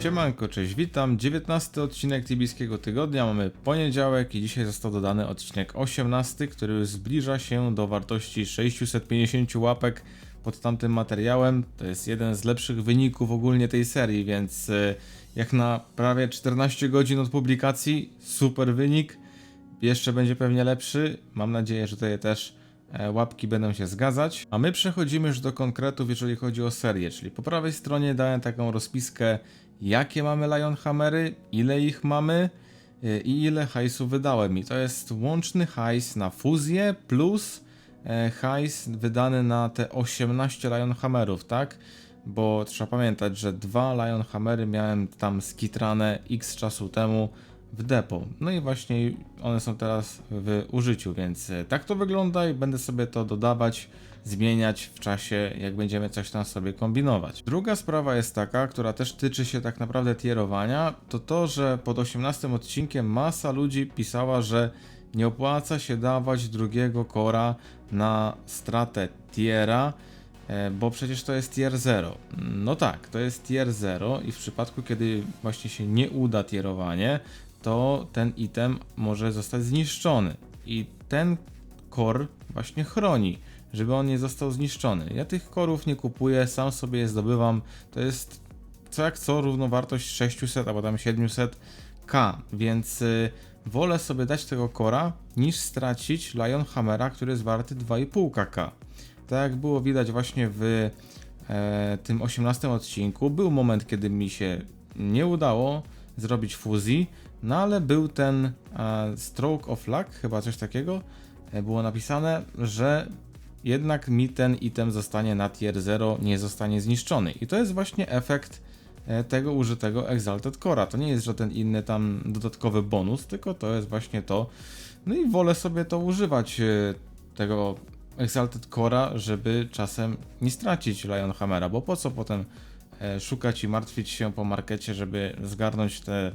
Siemanko, cześć, witam. 19 odcinek Tibijskiego Tygodnia, mamy poniedziałek i dzisiaj został dodany odcinek 18, który zbliża się do wartości 650 łapek pod tamtym materiałem. To jest jeden z lepszych wyników ogólnie tej serii, więc e, jak na prawie 14 godzin od publikacji, super wynik. Jeszcze będzie pewnie lepszy. Mam nadzieję, że tutaj też łapki będą się zgadzać. A my przechodzimy już do konkretów, jeżeli chodzi o serię, czyli po prawej stronie dałem taką rozpiskę, jakie mamy Lionhammery, ile ich mamy e, i ile hajsu wydałem. I to jest łączny hajs na fuzję plus e, hajs wydany na te 18 Lionhammerów, tak? Bo trzeba pamiętać, że dwa Lionhammery miałem tam skitrane x czasu temu w depo. No i właśnie one są teraz w użyciu, więc e, tak to wygląda i będę sobie to dodawać, zmieniać w czasie, jak będziemy coś tam sobie kombinować. Druga sprawa jest taka, która też tyczy się tak naprawdę tierowania, to to, że pod 18 odcinkiem masa ludzi pisała, że nie opłaca się dawać drugiego kora na stratę tiera, E, bo przecież to jest tier 0. No tak, to jest tier 0 i w przypadku, kiedy właśnie się nie uda tierowanie, to ten item może zostać zniszczony. I ten core właśnie chroni, żeby on nie został zniszczony. Ja tych korów nie kupuję, sam sobie je zdobywam. To jest co jak co równowartość 600 albo tam 700k, więc y, wolę sobie dać tego kora niż stracić Lion Hammera, który jest warty 2,5k. Tak jak było widać właśnie w e, tym 18 odcinku, był moment, kiedy mi się nie udało zrobić fuzji, no ale był ten e, stroke of luck, chyba coś takiego, e, było napisane, że jednak mi ten item zostanie na tier 0, nie zostanie zniszczony. I to jest właśnie efekt e, tego użytego Exalted Cora. To nie jest żaden inny tam dodatkowy bonus, tylko to jest właśnie to. No i wolę sobie to używać, tego Exalted Cora, żeby czasem nie stracić Lion Hammera, bo po co potem szukać i martwić się po markecie, żeby zgarnąć te,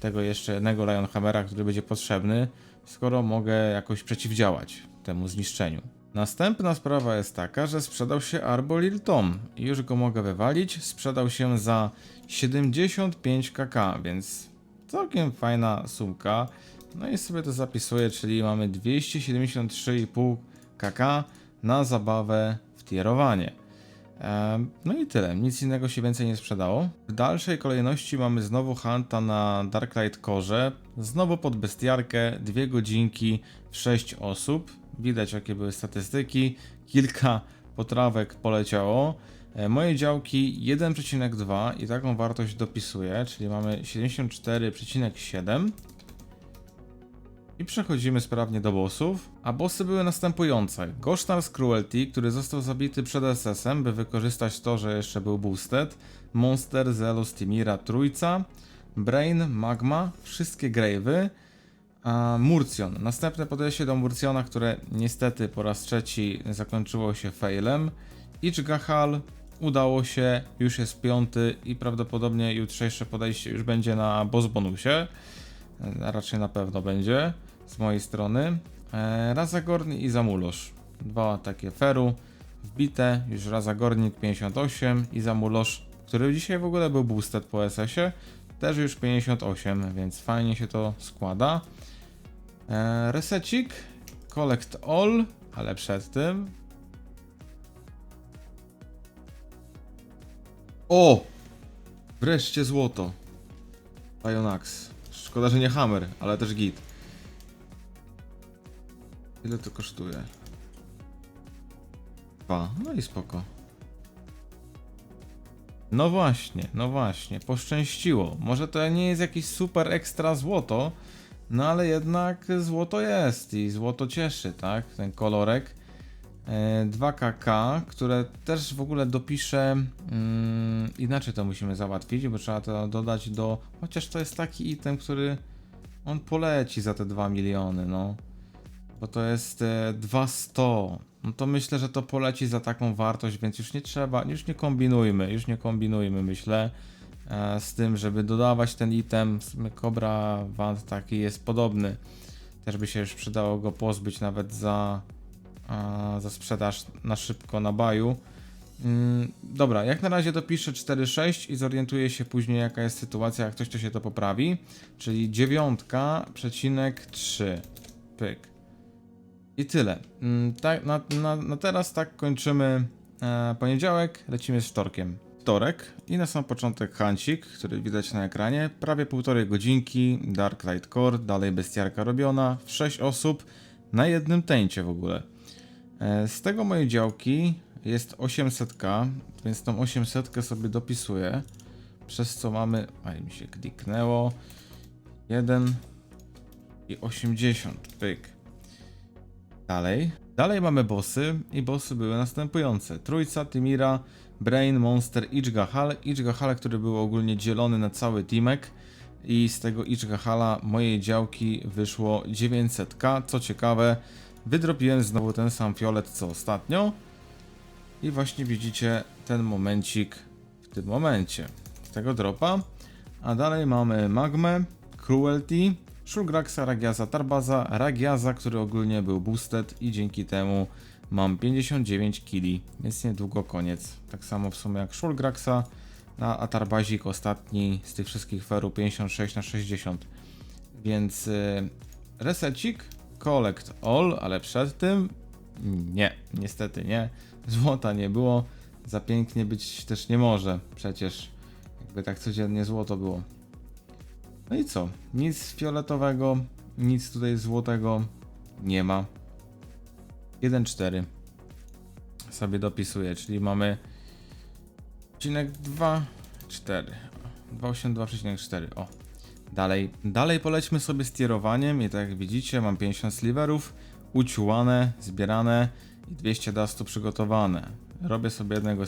tego jeszcze jednego Lion Hammera, który będzie potrzebny, skoro mogę jakoś przeciwdziałać temu zniszczeniu. Następna sprawa jest taka, że sprzedał się Arbolil Tom już go mogę wywalić. Sprzedał się za 75 kk, więc całkiem fajna sumka. No i sobie to zapisuję, czyli mamy 273,5 kk na zabawę w tierowanie. No i tyle, nic innego się więcej nie sprzedało. W dalszej kolejności mamy znowu Hunta na Darklight Core, znowu pod bestiarkę, dwie godzinki 6 osób. Widać jakie były statystyki, kilka potrawek poleciało. E, Moje działki 1,2 i taką wartość dopisuję, czyli mamy 74,7. I przechodzimy sprawnie do bossów. A bossy były następujące. Gosztar z Cruelty, który został zabity przed SS-em, by wykorzystać to, że jeszcze był boosted. Monster, Zelos, Timira, Trójca. Brain, Magma, wszystkie Grave'y. A Murcjon. Następne podejście do Murcjona, które niestety po raz trzeci zakończyło się failem. Ichgahal udało się, już jest piąty i prawdopodobnie jutrzejsze podejście już będzie na boss bonusie. E, raczej na pewno będzie z mojej strony. E, i Zamulosz. Dwa takie feru wbite, już Razagornik 58 i Zamulosz, który dzisiaj w ogóle był boosted po SS-ie, też już 58, więc fajnie się to składa. E, resecik, collect all, ale przed tym... O! Wreszcie złoto. Lionax. Szkoda, że nie Hammer, ale też git. Ile to kosztuje? Dwa. No i spoko. No właśnie, no właśnie, poszczęściło. Może to nie jest jakieś super ekstra złoto, no ale jednak złoto jest i złoto cieszy, tak? Ten kolorek. E, 2KK, które też w ogóle dopiszę. Mm, inaczej to musimy załatwić, bo trzeba to dodać do. Chociaż to jest taki item, który on poleci za te 2 miliony, no. Bo to jest e, 200. No to myślę, że to poleci za taką wartość, więc już nie trzeba, już nie kombinujmy, już nie kombinujmy, myślę. E, z tym, żeby dodawać ten item. Cobra Wand taki jest podobny. Też by się już przydało go pozbyć nawet za, a, za sprzedaż na szybko na baju. Mm, dobra, jak na razie dopiszę 4,6 i zorientuję się później jaka jest sytuacja, jak ktoś to się to poprawi. Czyli dziewiątka, przecinek 3. Pyk. I tyle. Tak, na, na, na teraz tak kończymy e, poniedziałek, lecimy z wtorkiem. Wtorek i na sam początek hancik, który widać na ekranie. Prawie półtorej godzinki, Dark Light Core, dalej bestiarka robiona, w 6 osób na jednym tęcie w ogóle. E, Z tego mojej działki jest 800k, więc tą 800 sobie dopisuję. Przez co mamy. A mi się kliknęło. 1 i 80. Pyk. Dalej. Dalej mamy bossy i bossy były następujące. Trójca, Timira, Brain, Monster, Ichgahal. Ichgahal, który był ogólnie dzielony na cały teamek. I z tego Ichgahala mojej działki wyszło 900k. Co ciekawe, wydropiłem znowu ten sam fiolet co ostatnio. I właśnie widzicie ten momencik w tym momencie. Tego dropa. A dalej mamy Magmę, Cruelty, Shulgraxa, Ragiaza, Tarbaza, Ragiaza, który ogólnie był boosted i dzięki temu mam 59 kili, więc niedługo koniec. Tak samo w sumie jak Shulgraxa, a Tarbazik ostatni z tych wszystkich feru 56 na 60. Więc y, resecik, collect all, ale przed tym nie, niestety nie. Złota nie było. Za pięknie być też nie może. Przecież jakby tak codziennie złoto było. No i co? Nic fioletowego, nic tutaj złotego nie ma. 1,4 sobie dopisuję, czyli mamy odcinek 2, 4. 282,4. O. Dalej, dalej polećmy sobie z tierowaniem i tak jak widzicie mam 50 sliverów uciułane, zbierane i 200 dustu przygotowane. Robię sobie jednego e,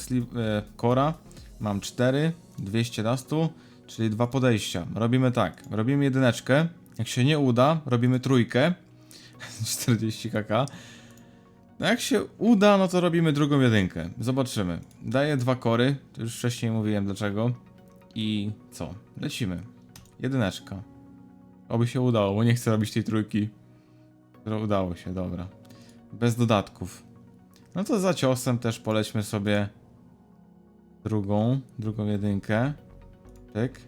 kora, mam 4, 200 dustu, czyli dwa podejścia. Robimy tak, robimy jedyneczkę, jak się nie uda, robimy trójkę, 40 kk. No jak się uda, no to robimy drugą jedynkę. Zobaczymy. Daję dwa kory, to już wcześniej mówiłem dlaczego. I co? Lecimy. Jedyneczka. Oby się udało, bo nie chcę robić tej trójki. Które udało się, dobra. Bez dodatków. No to za ciosem też polećmy sobie drugą, drugą jedynkę. Pyk.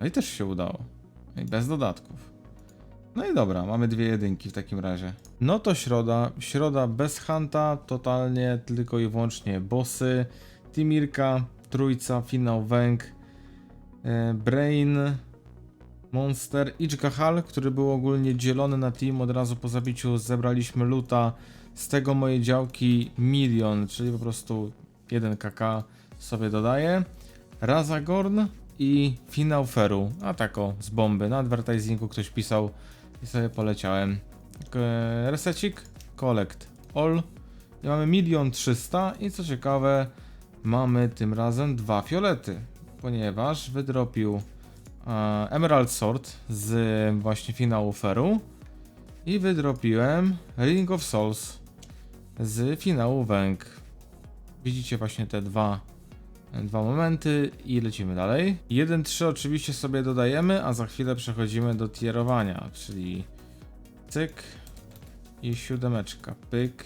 No i też się udało. I bez dodatków. No i dobra, mamy dwie jedynki w takim razie. No to środa. Środa bez hanta, totalnie tylko i wyłącznie bossy. Timirka, trójca, finał węg, e, Brain, Monster, Ichgahal, który był ogólnie dzielony na team. Od razu po zabiciu zebraliśmy luta. Z tego moje działki milion, czyli po prostu 1 kk sobie dodaję. Razagorn i finał Feru. A tako, z bomby. Na advertisingu ktoś pisał i sobie poleciałem. Resecik, collect all. I mamy milion trzysta i co ciekawe, mamy tym razem dwa fiolety, ponieważ wydropił e, Emerald Sword z właśnie finału Feru i wydropiłem Ring of Souls z finału Węg. Widzicie właśnie te dwa, dwa momenty i lecimy dalej. 1-3 oczywiście sobie dodajemy, a za chwilę przechodzimy do tierowania, czyli cyk i siódemeczka, pyk.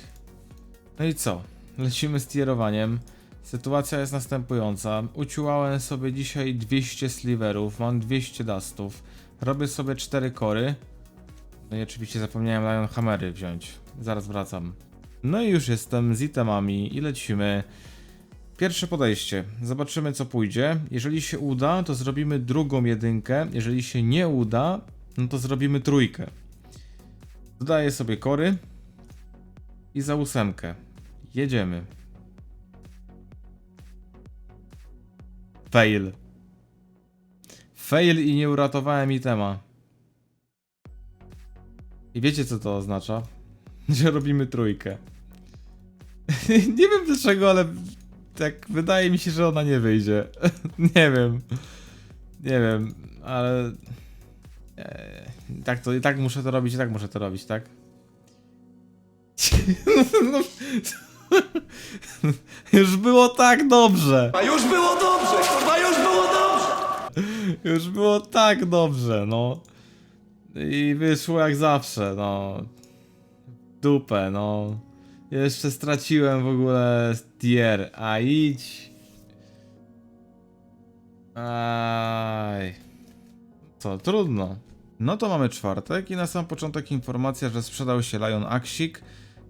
No i co? Lecimy z tierowaniem. Sytuacja jest następująca. Uciułałem sobie dzisiaj 200 sliverów, mam 200 dustów. Robię sobie 4 kory. No i oczywiście zapomniałem Lion Hammery wziąć. Zaraz wracam. No i już jestem z itemami i lecimy. Pierwsze podejście. Zobaczymy co pójdzie. Jeżeli się uda, to zrobimy drugą jedynkę. Jeżeli się nie uda, no to zrobimy trójkę. Dodaję sobie kory. I za ósemkę. Jedziemy. Fail. Fail i nie uratowałem itema. I wiecie co to oznacza? Że robimy trójkę. nie wiem dlaczego, ale tak wydaje mi się, że ona nie wyjdzie. nie wiem. Nie wiem, ale... E, tak to, i tak muszę to robić, i tak muszę to robić, tak? no, już było tak dobrze. A już było dobrze, kurwa, już było dobrze! Już było tak dobrze, no. I wyszło jak zawsze, no. Dupę, no. Jeszcze straciłem w ogóle tier. A idź. Aj. Co, trudno. No to mamy czwartek i na sam początek informacja, że sprzedał się Lion Aksik.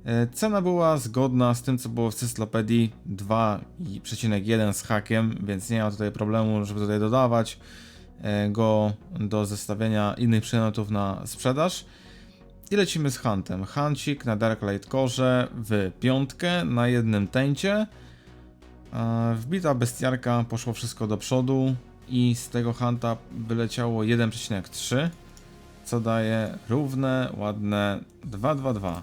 E, Cena była zgodna z tym, co było w cyklopedii 2,1 z hakiem, więc nie ma tutaj problemu, żeby tutaj dodawać e, go do zestawienia innych przedmiotów na sprzedaż. I lecimy z Huntem. Huncik na Darklight Core w piątkę na jednym tęcie. E, Wbita bestiarka, poszło wszystko do przodu i z tego Hunta wyleciało 1,3 co daje równe, ładne 2,2,2.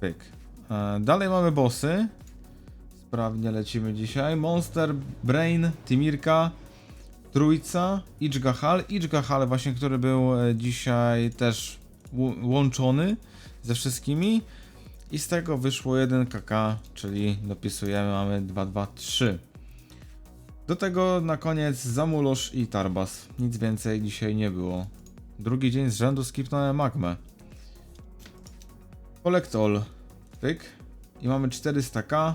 Pyk. E, Dalej mamy bossy. Sprawnie lecimy dzisiaj. Monster, Brain, Timirka, Trójca, Ichgahal. Ichgahal właśnie, który był e, dzisiaj też łączony ze wszystkimi. I z tego wyszło 1 kk, czyli dopisujemy, mamy 2, 2, 3. Do tego na koniec Zamulosz i Tarbas. Nic więcej dzisiaj nie było. Drugi dzień z rzędu skipnąłem magmę. Collect all. Tyk. I mamy 400k.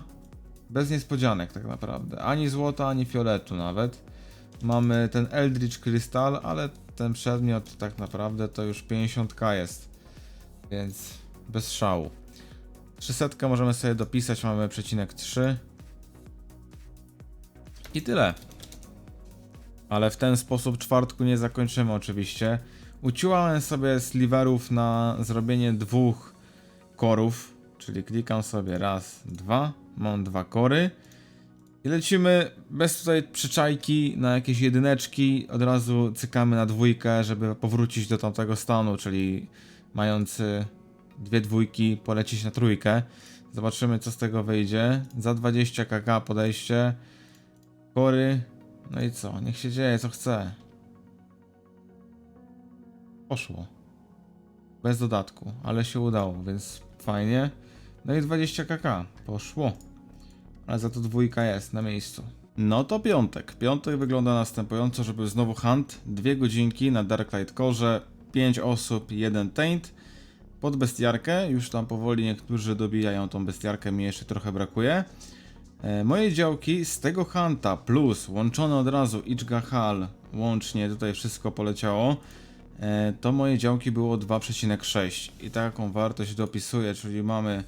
Bez niespodzianek tak naprawdę. Ani złota, ani fioletu nawet. Mamy ten Eldritch Crystal, ale ten przedmiot tak naprawdę to już 50k jest. Więc bez szału. 300 możemy sobie dopisać, mamy przecinek 3. I tyle. Ale w ten sposób czwartku nie zakończymy oczywiście. Uciłałem sobie sliverów na zrobienie dwóch korów, czyli klikam sobie raz, dwa, mam dwa kory. I lecimy bez tutaj przyczajki na jakieś jedyneczki, od razu cykamy na dwójkę, żeby powrócić do tamtego stanu, czyli mając y, dwie dwójki polecieć na trójkę. Zobaczymy co z tego wyjdzie. Za 20 kk podejście. Kory. No i co? Niech się dzieje co chce. Poszło. Bez dodatku, ale się udało, więc fajnie. No i 20 kk. Poszło. Ale za to dwójka jest na miejscu. No to piątek. Piątek wygląda następująco, żeby znowu hunt. Dwie godzinki na Darklight Core. 5 osób, jeden taint. Pod bestiarkę. Już tam powoli niektórzy dobijają tą bestiarkę, mi jeszcze trochę brakuje. E, Moje działki z tego Hunta plus łączone od razu Ichgahal, łącznie tutaj wszystko poleciało, e, to moje działki było 2,6 i taką wartość dopisuję, czyli mamy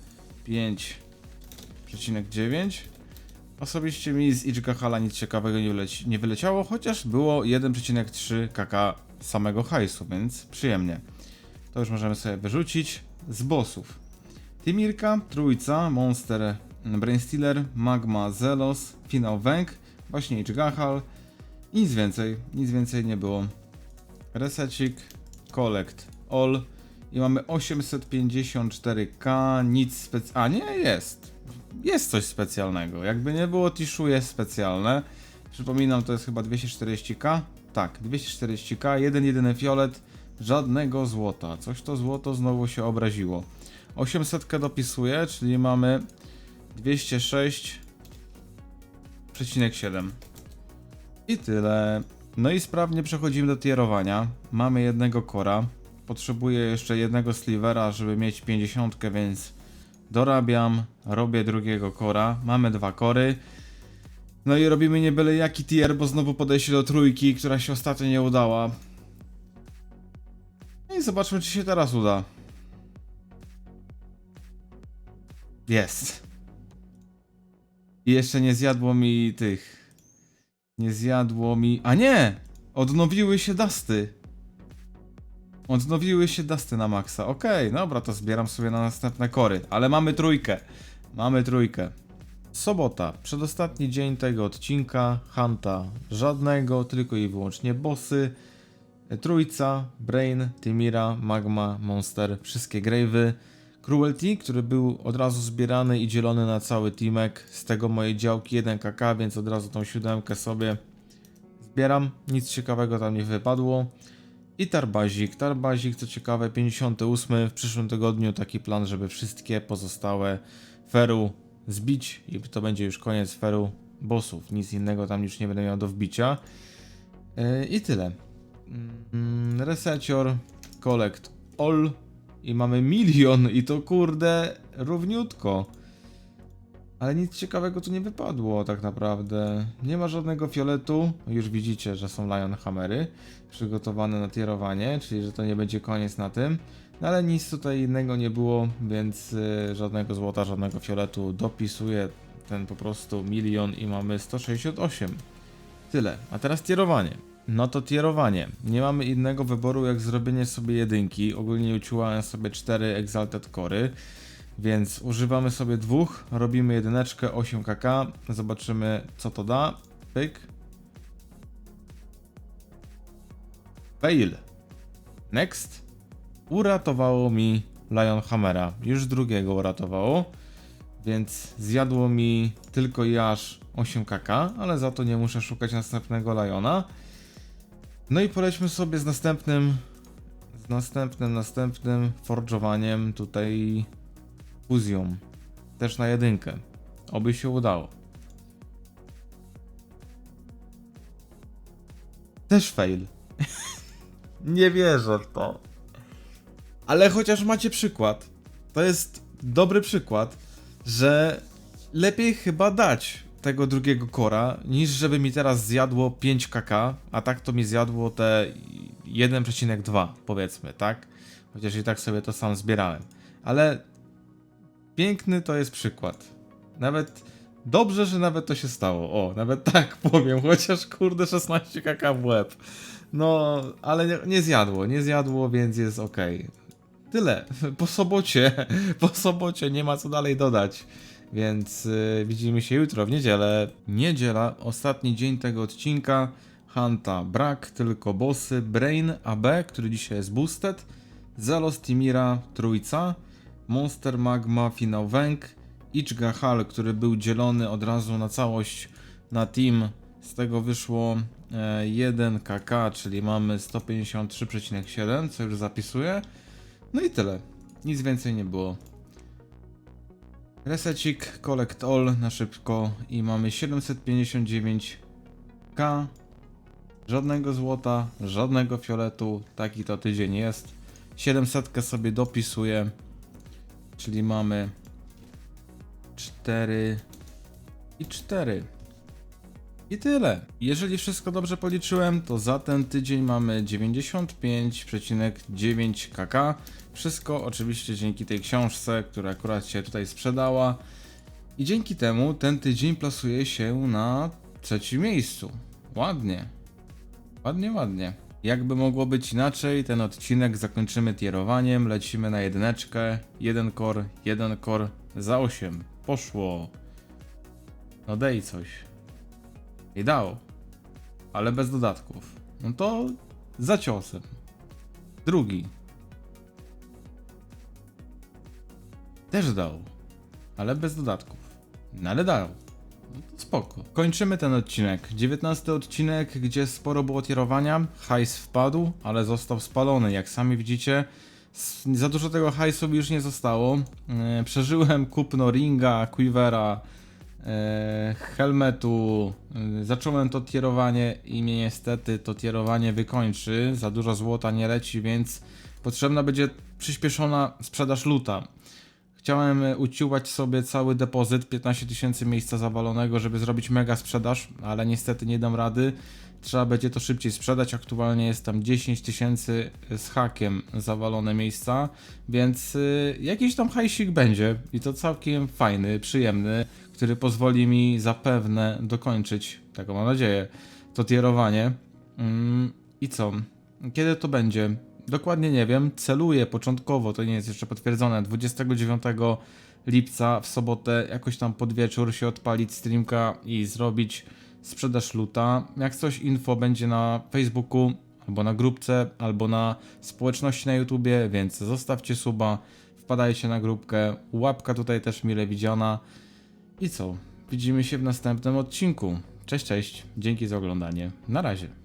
5,9. Osobiście mi z Ichgahala nic ciekawego nie, wyleci, nie wyleciało, chociaż było 1,3 kk samego hajsu, więc przyjemnie. To już możemy sobie wyrzucić z bossów. Timirka, Trójca, Monster, Brainstealer, Magma, Zelos, Finał Węg, właśnie Ichgahal i nic więcej, nic więcej nie było. Resecik, Collect All i mamy 854k, nic spec... A nie, jest. Jest coś specjalnego. Jakby nie było, Tishu jest specjalne. Przypominam, to jest chyba 240k. Tak, 240k, jeden jedyny fiolet, żadnego złota. Coś to złoto znowu się obraziło. 800 dopisuję, czyli mamy 206,7. I tyle. No i sprawnie przechodzimy do tierowania. Mamy jednego kora. Potrzebuję jeszcze jednego slivera, żeby mieć 50, więc dorabiam, robię drugiego kora. Mamy dwa kory. No i robimy nie byle jaki tier, bo znowu podejście do trójki, która się ostatnio nie udała. No i zobaczmy, czy się teraz uda. Jest. I jeszcze nie zjadło mi tych. Nie zjadło mi. A nie! Odnowiły się dasty. Odnowiły się dasty na maksa. Okej, dobra, to zbieram sobie na następne kory. Ale mamy trójkę. Mamy trójkę. Sobota, przedostatni dzień tego odcinka. Hanta żadnego, tylko i wyłącznie bossy. Trójca, Brain, Timira, Magma, Monster, wszystkie grave'y. Cruelty, który był od razu zbierany i dzielony na cały teamek. Z tego mojej działki 1 kk, więc od razu tą siódemkę sobie zbieram. Nic ciekawego tam nie wypadło. I Tarbazik. Tarbazik, co ciekawe, 58 w przyszłym tygodniu. Taki plan, żeby wszystkie pozostałe feru zbić i to będzie już koniec feru bossów. Nic innego tam już nie będę miał do wbicia. Yy, I tyle. Mm, Resecior, Collect All i mamy milion i to kurde równiutko. Ale nic ciekawego tu nie wypadło tak naprawdę. Nie ma żadnego fioletu. Już widzicie, że są Lion Hammery przygotowane na tierowanie, czyli że to nie będzie koniec na tym. No ale nic tutaj innego nie było, więc y, żadnego złota, żadnego fioletu. Dopisuję ten po prostu milion i mamy 168. Tyle. A teraz tierowanie. No to tierowanie. Nie mamy innego wyboru jak zrobienie sobie jedynki. Ogólnie uciłałem sobie 4 Exalted Cory. Więc używamy sobie dwóch, robimy jedyneczkę 8kk, zobaczymy co to da. Pyk. Fail. Next. Uratowało mi Lionhammera. Już drugiego uratowało. Więc zjadło mi tylko i aż 8kk, ale za to nie muszę szukać następnego Liona. No i polećmy sobie z następnym, z następnym, następnym forge'owaniem tutaj fuzją. Też na jedynkę. Oby się udało. Też fail. Nie wierzę w to. Ale chociaż macie przykład, to jest dobry przykład, że lepiej chyba dać tego drugiego kora, niż żeby mi teraz zjadło 5 kk, a tak to mi zjadło te 1,2 powiedzmy, tak? Chociaż i tak sobie to sam zbierałem. Ale piękny to jest przykład. Nawet dobrze, że nawet to się stało. O, nawet tak powiem, chociaż kurde 16 kk w łeb. No, ale nie, nie zjadło, nie zjadło, więc jest ok. Tyle. Po sobocie, po sobocie nie ma co dalej dodać. Więc y, widzimy się jutro w niedzielę. Niedziela, ostatni dzień tego odcinka. Hanta brak, tylko bossy. Brain AB, który dzisiaj jest boosted. Zelos Timira trójca. Monster Magma finał węg. Ichga Hal, który był dzielony od razu na całość na team. Z tego wyszło e, 1 kk, czyli mamy 153,7, co już zapisuję. No i tyle. Nic więcej nie było. Resecik, collect all na szybko i mamy 759k. Żadnego złota, żadnego fioletu. Taki to tydzień jest. 700 sobie dopisuję. Czyli mamy 4 i 4. I tyle. Jeżeli wszystko dobrze policzyłem, to za ten tydzień mamy 95,9 kk. Wszystko oczywiście dzięki tej książce, która akurat się tutaj sprzedała. I dzięki temu ten tydzień plasuje się na trzecim miejscu. Ładnie. Ładnie, ładnie. Jakby mogło być inaczej, ten odcinek zakończymy tierowaniem, lecimy na jedyneczkę, jeden kor, jeden kor za 8. Poszło. No dej coś. I dało. Ale bez dodatków. No to za ciosem. Drugi. Też dał. Ale bez dodatków. No ale dał. No spoko. Kończymy ten odcinek. 19 odcinek, gdzie sporo było tierowania. Hajs wpadł, ale został spalony. Jak sami widzicie, za dużo tego hajsu już nie zostało. Yy, przeżyłem kupno ringa, quivera, e, helmetu. e, Zacząłem to tierowanie i mnie niestety to tierowanie wykończy. Za dużo złota nie leci, więc potrzebna będzie przyspieszona sprzedaż luta. Chciałem e, uciułać sobie cały depozyt, 15 tysięcy miejsca zawalonego, żeby zrobić mega sprzedaż, ale niestety nie dam rady. Trzeba będzie to szybciej sprzedać. Aktualnie jest tam 10 tysięcy z hakiem zawalone miejsca, więc y, jakiś tam hajsik będzie i to całkiem fajny, przyjemny, który pozwoli mi zapewne dokończyć, taką mam nadzieję, to tierowanie. Mm, I co? Kiedy to będzie? Dokładnie nie wiem. Celuję początkowo, to nie jest jeszcze potwierdzone, 29 lipca w sobotę jakoś tam pod wieczór się odpalić streamka i zrobić sprzedaż luta. Jak coś info będzie na Facebooku, albo na grupce, albo na społeczności na YouTubie, więc zostawcie suba, wpadajcie na grupkę, łapka tutaj też mile widziana. I co? Widzimy się w następnym odcinku. Cześć, cześć. Dzięki za oglądanie. Na razie.